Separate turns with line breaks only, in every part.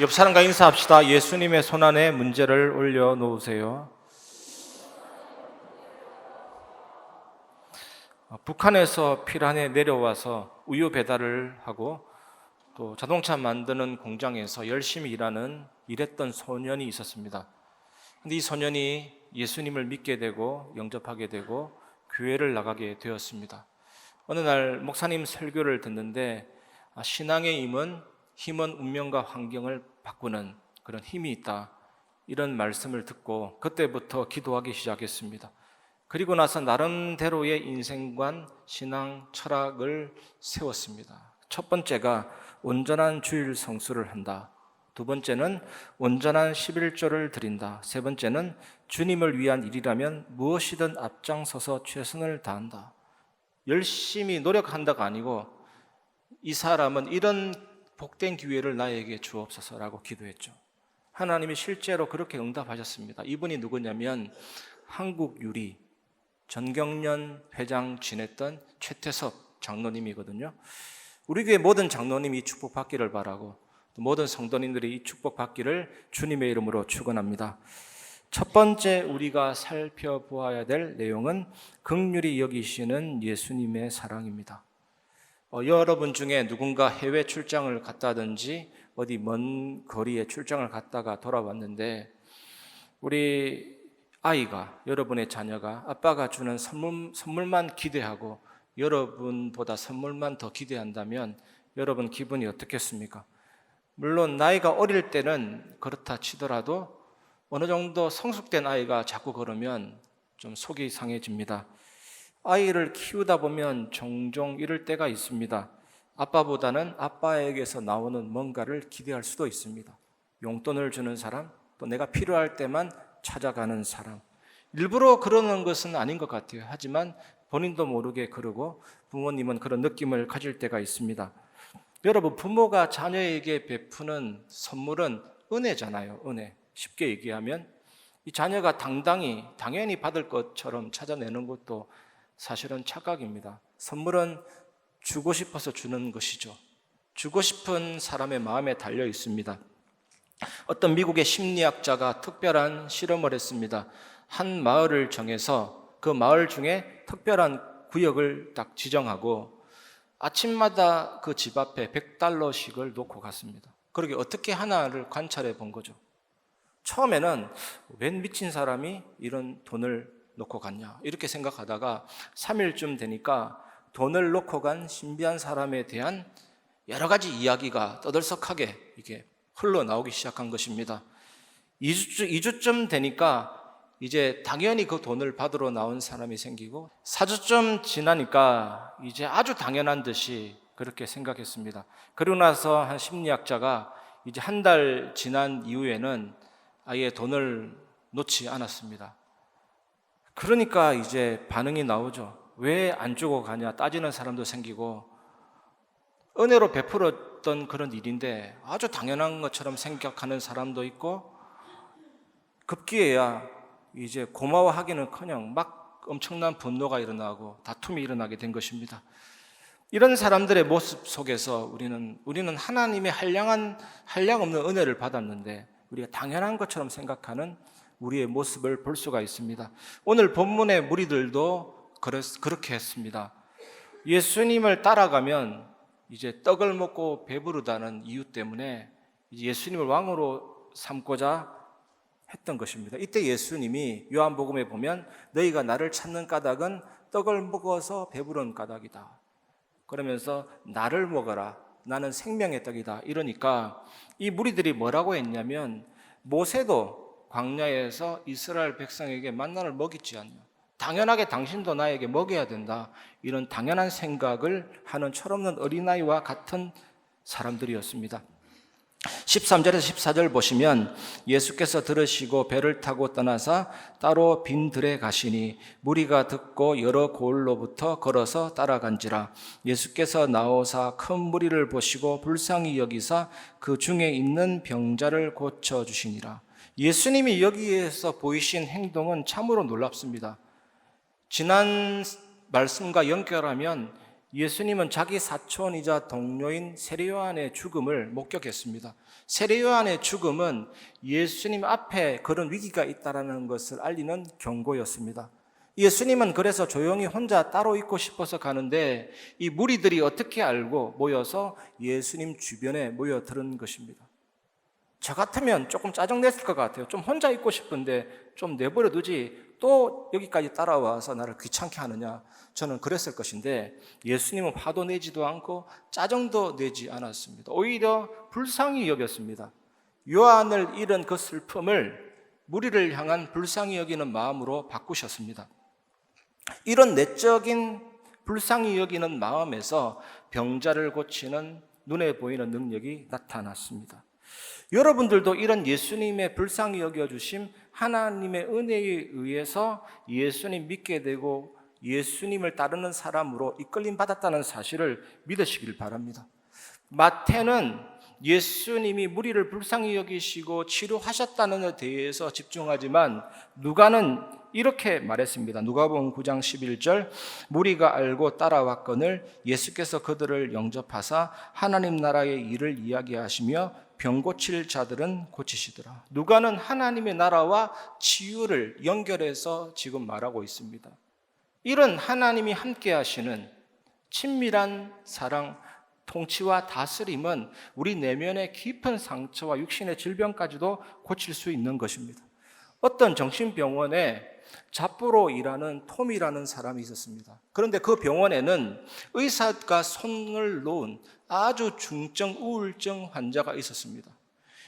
옆 사람과 인사합시다. 예수님의 손안에 문제를 올려 놓으세요. 어, 북한에서 피란에 내려와서 우유 배달을 하고 또 자동차 만드는 공장에서 열심히 일하는 일했던 소년이 있었습니다. 근데 이 소년이 예수님을 믿게 되고 영접하게 되고 교회를 나가게 되었습니다. 어느 날 목사님 설교를 듣는데 아, 신앙의 힘은 힘은 운명과 환경을 바꾸는 그런 힘이 있다. 이런 말씀을 듣고 그때부터 기도하기 시작했습니다. 그리고 나서 나름대로의 인생관, 신앙, 철학을 세웠습니다. 첫 번째가 온전한 주일 성수를 한다. 두 번째는 온전한 11조를 드린다. 세 번째는 주님을 위한 일이라면 무엇이든 앞장서서 최선을 다한다. 열심히 노력한다가 아니고 이 사람은 이런 복된 기회를 나에게 주옵소서라고 기도했죠. 하나님이 실제로 그렇게 응답하셨습니다. 이분이 누구냐면 한국 유리 전경련 회장 지냈던 최태섭 장로님이거든요. 우리 교회 모든 장로님이 이 축복 받기를 바라고 또 모든 성도님들이 이 축복 받기를 주님의 이름으로 축원합니다. 첫 번째 우리가 살펴보아야 될 내용은 극률이 여기시는 예수님의 사랑입니다. 어, 여러분 중에 누군가 해외 출장을 갔다든지 어디 먼 거리에 출장을 갔다가 돌아왔는데 우리 아이가 여러분의 자녀가 아빠가 주는 선물, 선물만 기대하고 여러분보다 선물만 더 기대한다면 여러분 기분이 어떻겠습니까? 물론 나이가 어릴 때는 그렇다 치더라도 어느 정도 성숙된 아이가 자꾸 그러면 좀 속이 상해집니다. 아이를 키우다 보면 종종 이럴 때가 있습니다. 아빠보다는 아빠에게서 나오는 뭔가를 기대할 수도 있습니다. 용돈을 주는 사람, 또 내가 필요할 때만 찾아가는 사람. 일부러 그러는 것은 아닌 것 같아요. 하지만 본인도 모르게 그러고 부모님은 그런 느낌을 가질 때가 있습니다. 여러분, 부모가 자녀에게 베푸는 선물은 은혜잖아요. 은혜. 쉽게 얘기하면 이 자녀가 당당히, 당연히 받을 것처럼 찾아내는 것도 사실은 착각입니다. 선물은 주고 싶어서 주는 것이죠. 주고 싶은 사람의 마음에 달려 있습니다. 어떤 미국의 심리학자가 특별한 실험을 했습니다. 한 마을을 정해서 그 마을 중에 특별한 구역을 딱 지정하고 아침마다 그 집 앞에 100달러씩을 놓고 갔습니다. 그러게 어떻게 하나를 관찰해 본 거죠. 처음에는 웬 미친 사람이 이런 돈을 놓고 갔냐 이렇게 생각하다가 3일쯤 되니까 돈을 놓고 간 신비한 사람에 대한 여러 가지 이야기가 떠들썩하게 이게 흘러나오기 시작한 것입니다. 2주, 2주쯤 되니까 이제 당연히 그 돈을 받으러 나온 사람이 생기고 4주쯤 지나니까 이제 아주 당연한 듯이 그렇게 생각했습니다. 그러고 나서 한 심리학자가 이제 한 달 지난 이후에는 아예 돈을 놓지 않았습니다. 그러니까 이제 반응이 나오죠. 왜 안 주고 가냐 따지는 사람도 생기고 은혜로 베풀었던 그런 일인데 아주 당연한 것처럼 생각하는 사람도 있고 급기에야 이제 고마워하기는커녕 막 엄청난 분노가 일어나고 다툼이 일어나게 된 것입니다. 이런 사람들의 모습 속에서 우리는 우리는 하나님의 한량한 한량 없는 은혜를 받았는데 우리가 당연한 것처럼 생각하는 우리의 모습을 볼 수가 있습니다. 오늘 본문의 무리들도 그렇게 했습니다. 예수님을 따라가면 이제 떡을 먹고 배부르다는 이유 때문에 예수님을 왕으로 삼고자 했던 것입니다. 이때 예수님이 요한복음에 보면 너희가 나를 찾는 까닭은 떡을 먹어서 배부른 까닭이다. 그러면서 나를 먹어라. 나는 생명의 떡이다. 이러니까 이 무리들이 뭐라고 했냐면 모세도 광야에서 이스라엘 백성에게 만나를 먹이지 않냐. 당연하게 당신도 나에게 먹여야 된다. 이런 당연한 생각을 하는 철없는 어린아이와 같은 사람들이었습니다. 13절에서 14절 보시면 예수께서 들으시고 배를 타고 떠나사 따로 빈 들에 가시니 무리가 듣고 여러 고을로부터 걸어서 따라간지라 예수께서 나오사 큰 무리를 보시고 불쌍히 여기사 그 중에 있는 병자를 고쳐 주시니라 예수님이 여기에서 보이신 행동은 참으로 놀랍습니다. 지난 말씀과 연결하면 예수님은 자기 사촌이자 동료인 세례요한의 죽음을 목격했습니다. 세례요한의 죽음은 예수님 앞에 그런 위기가 있다라는 것을 알리는 경고였습니다. 예수님은 그래서 조용히 혼자 따로 있고 싶어서 가는데 이 무리들이 어떻게 알고 모여서 예수님 주변에 모여드는 것입니다. 저 같으면 조금 짜증냈을 것 같아요. 좀 혼자 있고 싶은데 좀 내버려 두지 또 여기까지 따라와서 나를 귀찮게 하느냐. 저는 그랬을 것인데 예수님은 화도 내지도 않고 짜증도 내지 않았습니다. 오히려 불쌍히 여겼습니다. 요한을 잃은 그 슬픔을 무리를 향한 불쌍히 여기는 마음으로 바꾸셨습니다. 이런 내적인 불쌍히 여기는 마음에서 병자를 고치는 눈에 보이는 능력이 나타났습니다. 여러분들도 이런 예수님의 불쌍히 여겨주심 하나님의 은혜에 의해서 예수님 믿게 되고 예수님을 따르는 사람으로 이끌림 받았다는 사실을 믿으시길 바랍니다. 마태는 예수님이 무리를 불쌍히 여기시고 치료하셨다는 데 대해서 집중하지만 누가는 이렇게 말했습니다. 누가복음 9장 11절 무리가 알고 따라왔거늘 예수께서 그들을 영접하사 하나님 나라의 일을 이야기하시며 병 고칠 자들은 고치시더라. 누가는 하나님의 나라와 치유를 연결해서 지금 말하고 있습니다. 이런 하나님이 함께 하시는 친밀한 사랑, 통치와 다스림은 우리 내면의 깊은 상처와 육신의 질병까지도 고칠 수 있는 것입니다. 어떤 정신병원에 잡부로 일하는 톰이라는 사람이 있었습니다. 그런데 그 병원에는 의사가 손을 놓은 아주 중증 우울증 환자가 있었습니다.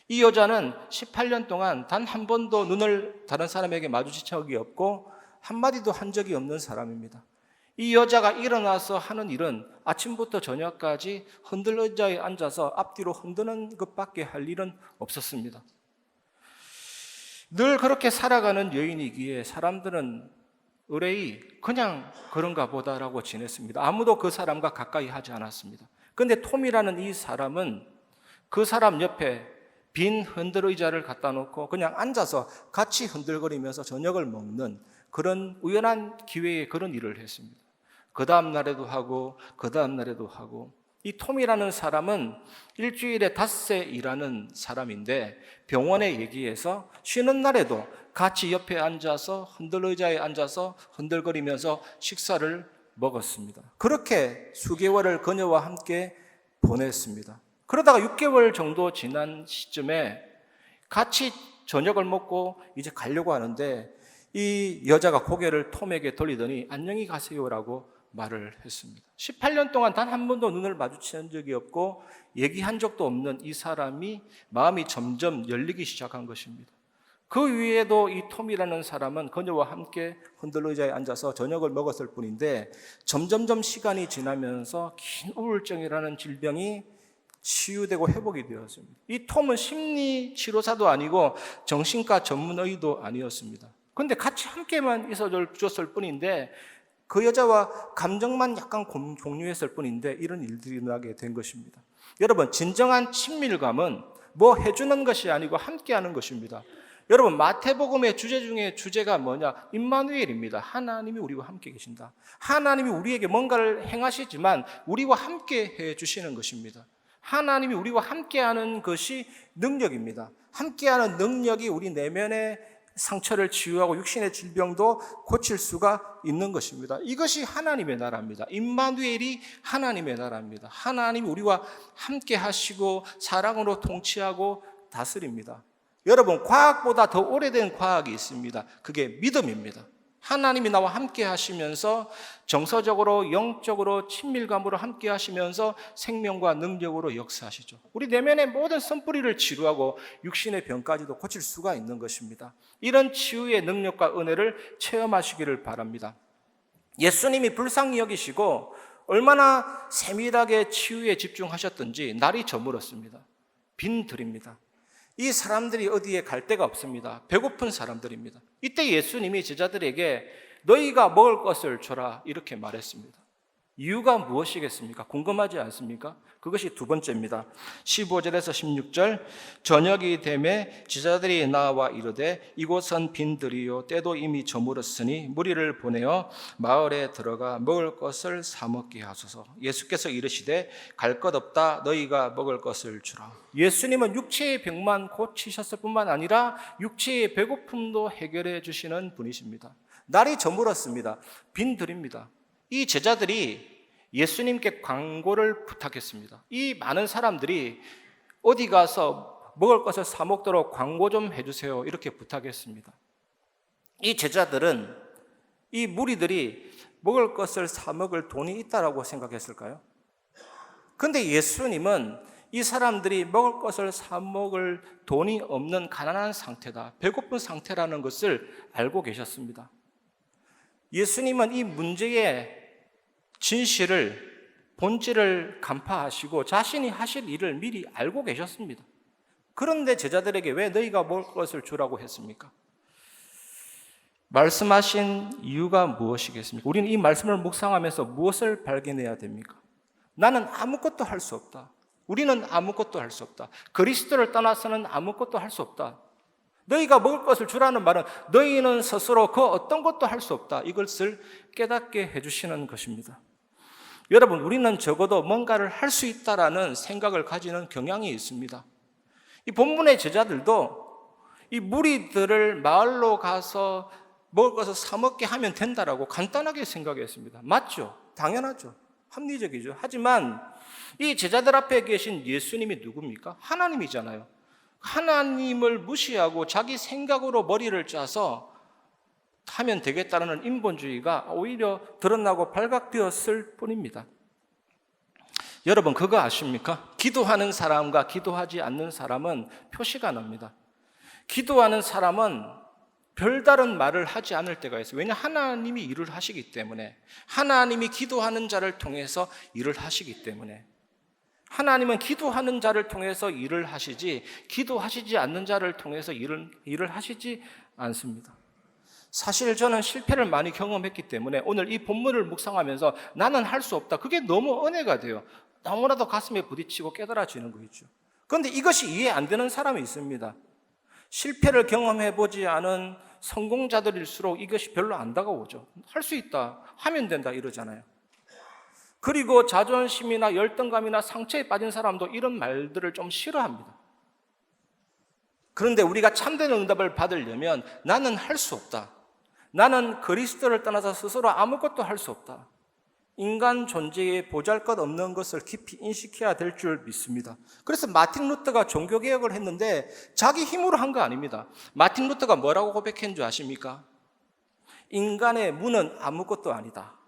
이 여자는 18년 동안 단 한 번도 눈을 다른 사람에게 마주친 적이 없고 한마디도 한 적이 없는 사람입니다. 이 여자가 일어나서 하는 일은 아침부터 저녁까지 흔들 의자에 앉아서 앞뒤로 흔드는 것밖에 할 일은 없었습니다. 늘 그렇게 살아가는 여인이기에 사람들은 의뢰이 그냥 그런가 보다라고 지냈습니다. 아무도 그 사람과 가까이 하지 않았습니다. 근데 톰이라는 이 사람은 그 사람 옆에 빈 흔들 의자를 갖다 놓고 그냥 앉아서 같이 흔들거리면서 저녁을 먹는 그런 우연한 기회에 그런 일을 했습니다. 그 다음 날에도 하고, 그 다음 날에도 하고. 이 톰이라는 사람은 일주일에 닷새 일하는 사람인데 병원에 얘기해서 쉬는 날에도 같이 옆에 앉아서 흔들 의자에 앉아서 흔들거리면서 식사를 먹었습니다. 그렇게 수개월을 그녀와 함께 보냈습니다. 그러다가 6개월 정도 지난 시점에 같이 저녁을 먹고 이제 가려고 하는데 이 여자가 고개를 톰에게 돌리더니 안녕히 가세요라고 말을 했습니다. 18년 동안 단 한 번도 눈을 마주친 적이 없고 얘기한 적도 없는 이 사람이 마음이 점점 열리기 시작한 것입니다. 그 위에도 이 톰이라는 사람은 그녀와 함께 흔들 의자에 앉아서 저녁을 먹었을 뿐인데 점점점 시간이 지나면서 긴 우울증이라는 질병이 치유되고 회복이 되었습니다. 이 톰은 심리 치료사도 아니고 정신과 전문의도 아니었습니다. 근데 같이 함께만 있어 줬을 뿐인데 그 여자와 감정만 약간 공유했을 뿐인데 이런 일들이 나게 된 것입니다. 여러분, 진정한 친밀감은 뭐 해주는 것이 아니고 함께하는 것입니다. 여러분, 마태복음의 주제 중에 주제가 뭐냐? 임마누엘입니다. 하나님이 우리와 함께 계신다. 하나님이 우리에게 뭔가를 행하시지만 우리와 함께 해 주시는 것입니다. 하나님이 우리와 함께하는 것이 능력입니다. 함께하는 능력이 우리 내면에 상처를 치유하고 육신의 질병도 고칠 수가 있는 것입니다. 이것이 하나님의 나라입니다. 임마누엘이 하나님의 나라입니다. 하나님이 우리와 함께 하시고 사랑으로 통치하고 다스립니다. 여러분, 과학보다 더 오래된 과학이 있습니다. 그게 믿음입니다. 하나님이 나와 함께 하시면서 정서적으로 영적으로 친밀감으로 함께 하시면서 생명과 능력으로 역사하시죠. 우리 내면의 모든 선뿌리를 치료하고 육신의 병까지도 고칠 수가 있는 것입니다. 이런 치유의 능력과 은혜를 체험하시기를 바랍니다. 예수님이 불쌍히 여기시고 얼마나 세밀하게 치유에 집중하셨던지 날이 저물었습니다. 빈 들입니다. 이 사람들이 어디에 갈 데가 없습니다. 배고픈 사람들입니다. 이때 예수님이 제자들에게 너희가 먹을 것을 줘라 이렇게 말했습니다. 이유가 무엇이겠습니까? 궁금하지 않습니까? 그것이 두 번째입니다. 15절에서 16절 저녁이 되매 지자들이 나와 이르되 이곳은 빈들이요 때도 이미 저물었으니 무리를 보내어 마을에 들어가 먹을 것을 사 먹게 하소서. 예수께서 이르시되 갈 것 없다 너희가 먹을 것을 주라. 예수님은 육체의 병만 고치셨을 뿐만 아니라 육체의 배고픔도 해결해 주시는 분이십니다. 날이 저물었습니다. 빈들입니다. 이 제자들이 예수님께 광고를 부탁했습니다. 이 많은 사람들이 어디 가서 먹을 것을 사 먹도록 광고 좀 해주세요. 이렇게 부탁했습니다. 이 제자들은 이 무리들이 먹을 것을 사 먹을 돈이 있다라고 생각했을까요? 근데 예수님은 이 사람들이 먹을 것을 사 먹을 돈이 없는 가난한 상태다. 배고픈 상태라는 것을 알고 계셨습니다. 예수님은 이 문제의 진실을 본질을 간파하시고 자신이 하실 일을 미리 알고 계셨습니다. 그런데 제자들에게 왜 너희가 먹을 것을 주라고 했습니까? 말씀하신 이유가 무엇이겠습니까? 우리는 이 말씀을 묵상하면서 무엇을 발견해야 됩니까? 나는 아무것도 할 수 없다. 우리는 아무것도 할 수 없다. 그리스도를 떠나서는 아무것도 할 수 없다. 너희가 먹을 것을 주라는 말은 너희는 스스로 그 어떤 것도 할 수 없다. 이것을 깨닫게 해주시는 것입니다. 여러분, 우리는 적어도 뭔가를 할 수 있다라는 생각을 가지는 경향이 있습니다. 이 본문의 제자들도 이 무리들을 마을로 가서 먹을 것을 사먹게 하면 된다라고 간단하게 생각했습니다. 맞죠? 당연하죠. 합리적이죠. 하지만 이 제자들 앞에 계신 예수님이 누굽니까? 하나님이잖아요. 하나님을 무시하고 자기 생각으로 머리를 짜서 하면 되겠다는 인본주의가 오히려 드러나고 발각되었을 뿐입니다. 여러분, 그거 아십니까? 기도하는 사람과 기도하지 않는 사람은 표시가 납니다. 기도하는 사람은 별다른 말을 하지 않을 때가 있어요. 왜냐? 하나님이 일을 하시기 때문에. 하나님이 기도하는 자를 통해서 일을 하시기 때문에. 하나님은 기도하는 자를 통해서 일을 하시지, 기도하시지 않는 자를 통해서 일을, 일을 하시지 않습니다. 사실 저는 실패를 많이 경험했기 때문에 오늘 이 본문을 묵상하면서 나는 할 수 없다. 그게 너무 은혜가 돼요. 너무나도 가슴에 부딪히고 깨달아지는 거 있죠. 그런데 이것이 이해 안 되는 사람이 있습니다. 실패를 경험해 보지 않은 성공자들일수록 이것이 별로 안 다가오죠. 할 수 있다. 하면 된다. 이러잖아요. 그리고 자존심이나 열등감이나 상처에 빠진 사람도 이런 말들을 좀 싫어합니다. 그런데 우리가 참된 응답을 받으려면 나는 할 수 없다. 나는 그리스도를 떠나서 스스로 아무것도 할 수 없다. 인간 존재에 보잘 것 없는 것을 깊이 인식해야 될 줄 믿습니다. 그래서 마틴 루터가 종교개혁을 했는데 자기 힘으로 한 거 아닙니다. 마틴 루터가 뭐라고 고백한 줄 아십니까? 인간의 문은 아무것도 아니다.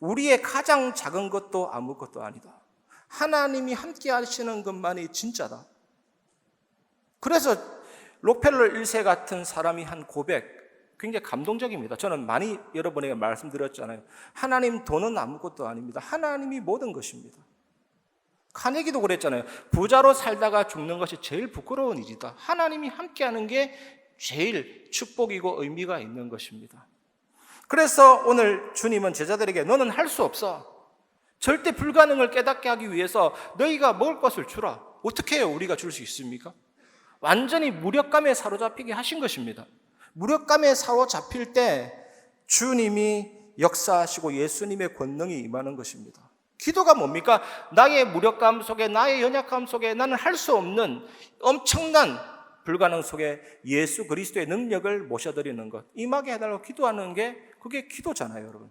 우리의 가장 작은 것도 아무것도 아니다. 하나님이 함께 하시는 것만이 진짜다. 그래서 록펠러 1세 같은 사람이 한 고백, 굉장히 감동적입니다. 저는 많이 여러분에게 말씀드렸잖아요. 하나님 돈은 아무것도 아닙니다. 하나님이 모든 것입니다. 카네기도 그랬잖아요. 부자로 살다가 죽는 것이 제일 부끄러운 일이다. 하나님이 함께하는 게 제일 축복이고 의미가 있는 것입니다. 그래서 오늘 주님은 제자들에게 너는 할 수 없어. 절대 불가능을 깨닫게 하기 위해서 너희가 먹을 것을 주라. 어떻게 해요? 우리가 줄 수 있습니까? 완전히 무력감에 사로잡히게 하신 것입니다. 무력감에 사로잡힐 때 주님이 역사하시고 예수님의 권능이 임하는 것입니다. 기도가 뭡니까? 나의 무력감 속에, 나의 연약함 속에 나는 할 수 없는 엄청난 불가능 속에 예수 그리스도의 능력을 모셔드리는 것. 임하게 해달라고 기도하는 게 그게 기도잖아요, 여러분.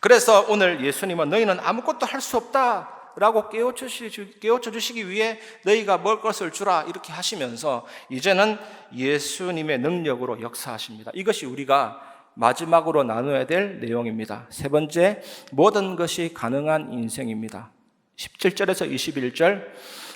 그래서 오늘 예수님은 너희는 아무것도 할 수 없다. 라고 깨우쳐 주시기 위해 너희가 먹을 것을 주라 이렇게 하시면서 이제는 예수님의 능력으로 역사하십니다. 이것이 우리가 마지막으로 나눠야 될 내용입니다. 세 번째, 모든 것이 가능한 인생입니다. 17절에서 21절,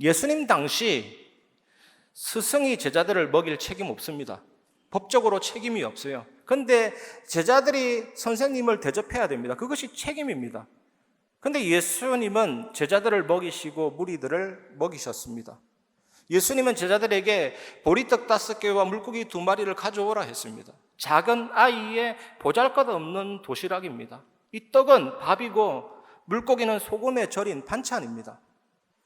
예수님 당시 스승이 제자들을 먹일 책임 없습니다. 법적으로 책임이 없어요. 근데 제자들이 선생님을 대접해야 됩니다. 그것이 책임입니다. 근데 예수님은 제자들을 먹이시고 무리들을 먹이셨습니다. 예수님은 제자들에게 보리떡 다섯 개와 물고기 두 마리를 가져오라 했습니다. 작은 아이의 보잘것 없는 도시락입니다. 이 떡은 밥이고 물고기는 소금에 절인 반찬입니다.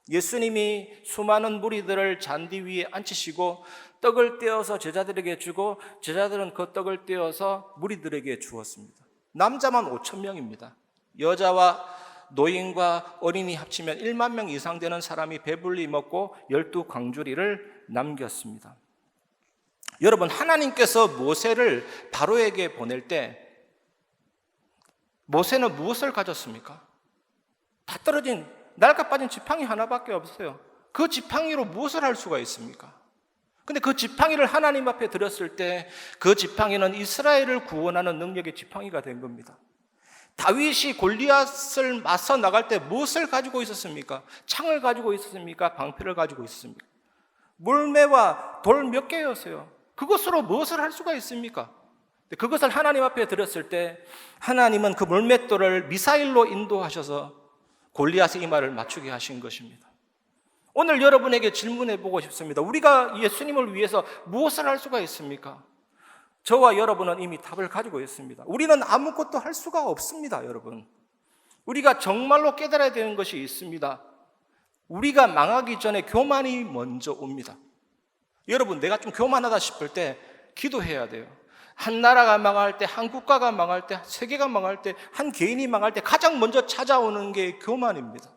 예수님이 수많은 무리들을 잔디 위에 앉히시고 떡을 떼어서 제자들에게 주고 제자들은 그 떡을 떼어서 무리들에게 주었습니다. 남자만 5천 명입니다. 여자와 노인과 어린이 합치면 1만 명 이상 되는 사람이 배불리 먹고 열두 광주리를 남겼습니다. 여러분 하나님께서 모세를 바로에게 보낼 때 모세는 무엇을 가졌습니까? 다 떨어진 낡아 빠진 지팡이 하나밖에 없어요. 그 지팡이로 무엇을 할 수가 있습니까? 근데 그 지팡이를 하나님 앞에 들었을 때 그 지팡이는 이스라엘을 구원하는 능력의 지팡이가 된 겁니다. 다윗이 골리앗을 맞서 나갈 때 무엇을 가지고 있었습니까? 창을 가지고 있었습니까? 방패를 가지고 있었습니까? 물매와 돌 몇 개였어요. 그것으로 무엇을 할 수가 있습니까? 그것을 하나님 앞에 들었을 때 하나님은 그 물맷돌을 미사일로 인도하셔서 골리앗의 이마를 맞추게 하신 것입니다. 오늘 여러분에게 질문해 보고 싶습니다. 우리가 예수님을 위해서 무엇을 할 수가 있습니까? 저와 여러분은 이미 답을 가지고 있습니다. 우리는 아무것도 할 수가 없습니다, 여러분. 우리가 정말로 깨달아야 되는 것이 있습니다. 우리가 망하기 전에 교만이 먼저 옵니다. 여러분, 내가 좀 교만하다 싶을 때 기도해야 돼요. 한 나라가 망할 때, 한 국가가 망할 때, 세계가 망할 때, 한 개인이 망할 때 가장 먼저 찾아오는 게 교만입니다.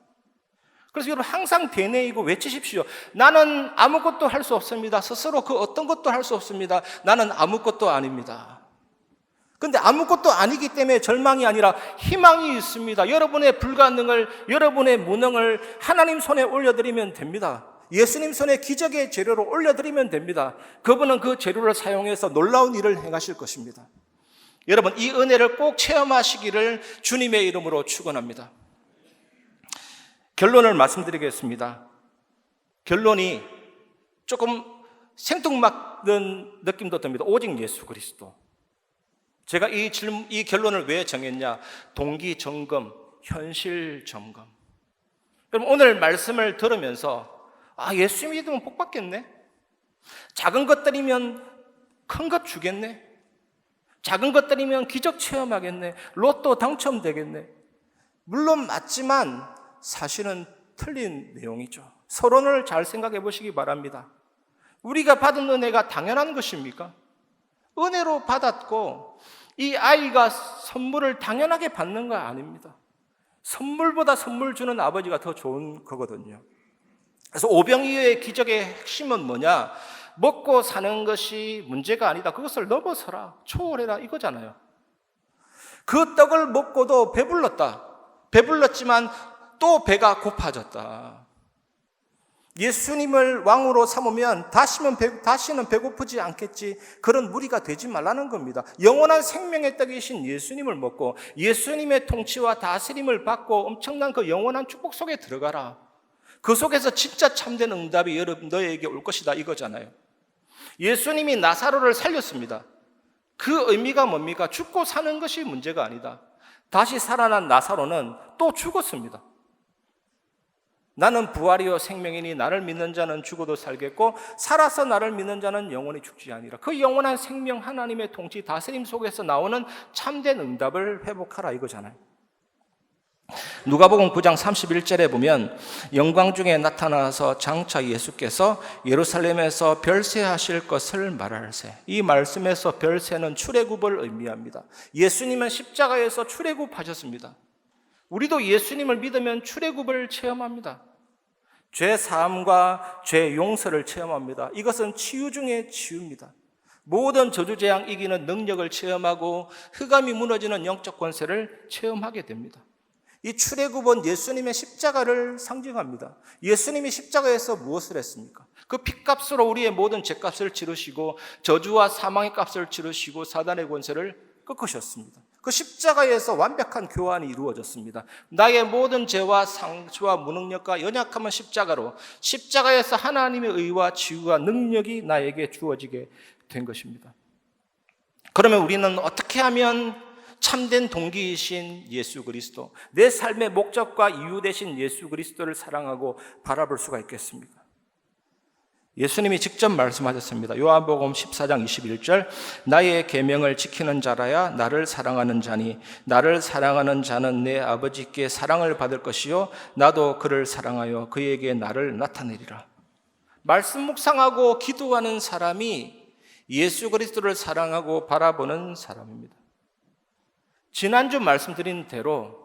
그래서 여러분 항상 되뇌이고 외치십시오. 나는 아무것도 할 수 없습니다. 스스로 그 어떤 것도 할 수 없습니다. 나는 아무것도 아닙니다. 근데 아무것도 아니기 때문에 절망이 아니라 희망이 있습니다. 여러분의 불가능을, 여러분의 무능을 하나님 손에 올려드리면 됩니다. 예수님 손에 기적의 재료로 올려드리면 됩니다. 그분은 그 재료를 사용해서 놀라운 일을 행하실 것입니다. 여러분, 이 은혜를 꼭 체험하시기를 주님의 이름으로 축원합니다. 결론을 말씀드리겠습니다. 결론이 조금 생뚱맞는 느낌도 듭니다. 오직 예수 그리스도. 제가 이 질문, 이 결론을 왜 정했냐? 동기 점검, 현실 점검. 여러분, 오늘 말씀을 들으면서, 아, 예수 믿으면 복 받겠네? 작은 것들이면 큰 것 주겠네? 작은 것들이면 기적 체험하겠네? 로또 당첨되겠네? 물론 맞지만 사실은 틀린 내용이죠. 서론을 잘 생각해 보시기 바랍니다. 우리가 받은 은혜가 당연한 것입니까? 은혜로 받았고 이 아이가 선물을 당연하게 받는 거 아닙니다. 선물보다 선물 주는 아버지가 더 좋은 거거든요. 그래서 오병이어의 기적의 핵심은 뭐냐? 먹고 사는 것이 문제가 아니다. 그것을 넘어서라. 초월해라. 이거잖아요. 그 떡을 먹고도 배불렀다. 배불렀지만 또 배가 고파졌다. 예수님을 왕으로 삼으면 다시는, 배, 다시는 배고프지 않겠지. 그런 무리가 되지 말라는 겁니다. 영원한 생명의 떡이신 예수님을 먹고 예수님의 통치와 다스림을 받고 엄청난 그 영원한 축복 속에 들어가라. 그 속에서 진짜 참된 응답이 여러분 너에게 올 것이다 이거잖아요. 예수님이 나사로를 살렸습니다. 그 의미가 뭡니까? 죽고 사는 것이 문제가 아니다. 다시 살아난 나사로는 또 죽었습니다. 나는 부활이요 생명이니 나를 믿는 자는 죽어도 살겠고 살아서 나를 믿는 자는 영원히 죽지 아니라 그 영원한 생명 하나님의 통치 다스림 속에서 나오는 참된 응답을 회복하라 이거잖아요. 누가복음 9장 31절에 보면 영광 중에 나타나서 장차 예수께서 예루살렘에서 별세하실 것을 말할세. 이 말씀에서 별세는 출애굽을 의미합니다. 예수님은 십자가에서 출애굽하셨습니다. 우리도 예수님을 믿으면 출애굽을 체험합니다. 죄 사함과 죄 용서를 체험합니다. 이것은 치유 중의 치유입니다. 모든 저주 재앙 이기는 능력을 체험하고 흑암이 무너지는 영적 권세를 체험하게 됩니다. 이 출애굽은 예수님의 십자가를 상징합니다. 예수님이 십자가에서 무엇을 했습니까? 그 핏값으로 우리의 모든 죄값을 치르시고 저주와 사망의 값을 치르시고 사단의 권세를 꺾으셨습니다. 그 십자가에서 완벽한 교환이 이루어졌습니다. 나의 모든 죄와 상처와 무능력과 연약함은 십자가로 십자가에서 하나님의 의와 지위와 능력이 나에게 주어지게 된 것입니다. 그러면 우리는 어떻게 하면 참된 동기이신 예수 그리스도, 내 삶의 목적과 이유 되신 예수 그리스도를 사랑하고 바라볼 수가 있겠습니까? 예수님이 직접 말씀하셨습니다. 요한복음 14장 21절 나의 계명을 지키는 자라야 나를 사랑하는 자니 나를 사랑하는 자는 내 아버지께 사랑을 받을 것이요 나도 그를 사랑하여 그에게 나를 나타내리라. 말씀 묵상하고 기도하는 사람이 예수 그리스도를 사랑하고 바라보는 사람입니다. 지난주 말씀드린 대로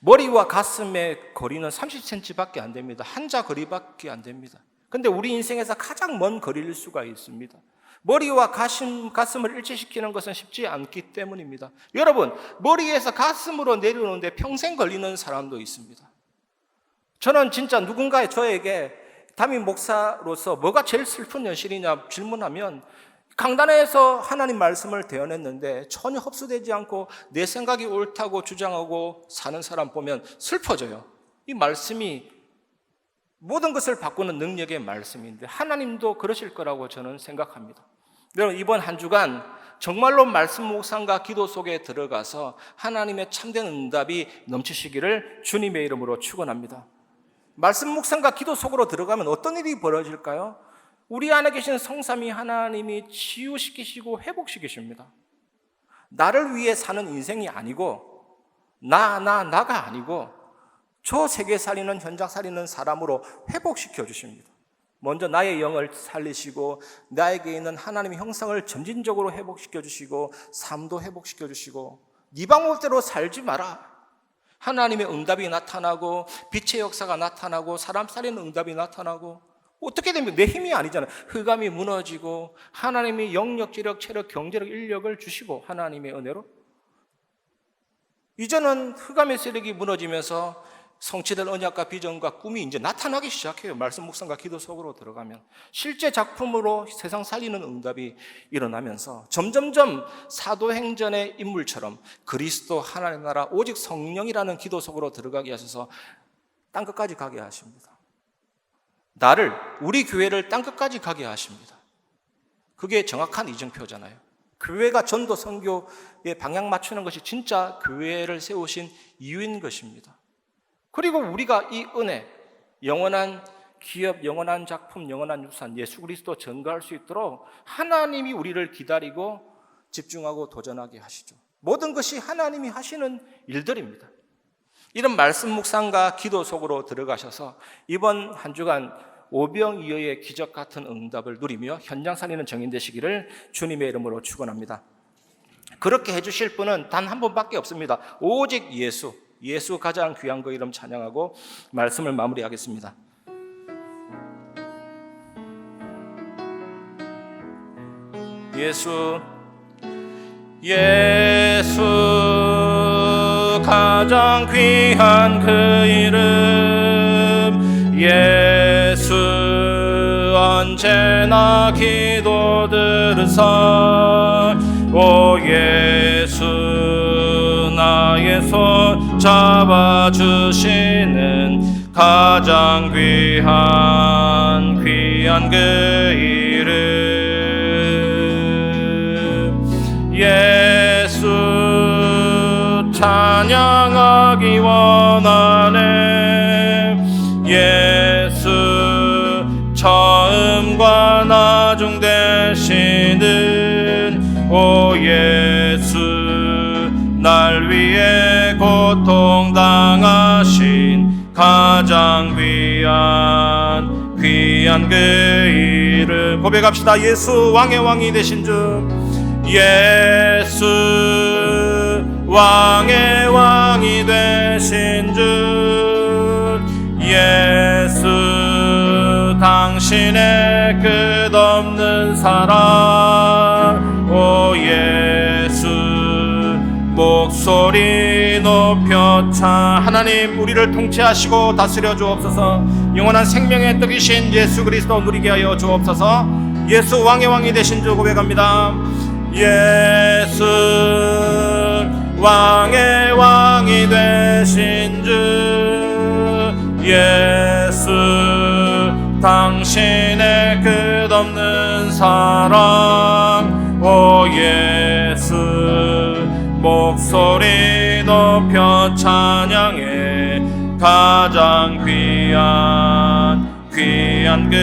머리와 가슴의 거리는 30cm밖에 안 됩니다. 한자 거리밖에 안 됩니다. 근데 우리 인생에서 가장 먼 거리일 수가 있습니다. 머리와 가슴, 가슴을 일치시키는 것은 쉽지 않기 때문입니다. 여러분, 머리에서 가슴으로 내려오는데 평생 걸리는 사람도 있습니다. 저는 진짜 누군가의 저에게 담임 목사로서 뭐가 제일 슬픈 현실이냐 질문하면 강단에서 하나님 말씀을 대언했는데 전혀 흡수되지 않고 내 생각이 옳다고 주장하고 사는 사람 보면 슬퍼져요. 이 말씀이 모든 것을 바꾸는 능력의 말씀인데 하나님도 그러실 거라고 저는 생각합니다. 여러분 이번 한 주간 정말로 말씀 묵상과 기도 속에 들어가서 하나님의 참된 응답이 넘치시기를 주님의 이름으로 축원합니다. 말씀 묵상과 기도 속으로 들어가면 어떤 일이 벌어질까요? 우리 안에 계신 성삼이 하나님이 치유시키시고 회복시키십니다. 나를 위해 사는 인생이 아니고 나, 나, 나가 아니고 저 세계 살리는 현장 살리는 사람으로 회복시켜 주십니다. 먼저 나의 영을 살리시고 나에게 있는 하나님의 형상을 점진적으로 회복시켜 주시고 삶도 회복시켜 주시고 네 방법대로 살지 마라. 하나님의 응답이 나타나고 빛의 역사가 나타나고 사람 살리는 응답이 나타나고 어떻게 되면 내 힘이 아니잖아요. 흑암이 무너지고 하나님이 영역, 지력, 체력, 경제력, 인력을 주시고 하나님의 은혜로 이제는 흑암의 세력이 무너지면서 성취될 언약과 비전과 꿈이 이제 나타나기 시작해요. 말씀 묵상과 기도 속으로 들어가면 실제 작품으로 세상 살리는 응답이 일어나면서 점점점 사도행전의 인물처럼 그리스도 하나님 나라 오직 성령이라는 기도 속으로 들어가게 하셔서 땅 끝까지 가게 하십니다. 나를 우리 교회를 땅 끝까지 가게 하십니다. 그게 정확한 이정표잖아요. 교회가 전도 선교에 방향 맞추는 것이 진짜 교회를 세우신 이유인 것입니다. 그리고 우리가 이 은혜, 영원한 기업, 영원한 작품, 영원한 유산, 예수 그리스도 전가할 수 있도록 하나님이 우리를 기다리고 집중하고 도전하게 하시죠. 모든 것이 하나님이 하시는 일들입니다. 이런 말씀 묵상과 기도 속으로 들어가셔서 이번 한 주간 오병이어의 기적 같은 응답을 누리며 현장 살리는 정인 되시기를 주님의 이름으로 축원합니다. 그렇게 해주실 분은 단 한 분밖에 없습니다. 오직 예수. 예수 가장 귀한 그 이름 찬양하고 말씀을 마무리하겠습니다. 예수 예수 가장 귀한 그 이름 예수. 언제나 기도 들으사 오 예수 나의 손 잡아주시는 가장 귀한 귀한 그 이름 찬양하기 원하네. 예수 처음과 나중 되시는 오 예수 날 위해 고통당하신 가장 귀한 귀한 그 이름. 고백합시다. 예수 왕의 왕이 되신 주. 예수 왕의 왕이 되신 주 예수 당신의 끝없는 사랑. 오 예수 목소리 높여 차. 하나님 우리를 통치하시고 다스려 주옵소서. 영원한 생명의 떡이신 예수 그리스도 누리게 하여 주옵소서. 예수 왕의 왕이 되신 주 고백합니다. 예수 왕의 왕이 되신 주 예수 당신의 끝없는 사랑. 오 예수 목소리 높여 찬양해. 가장 귀한 귀한 그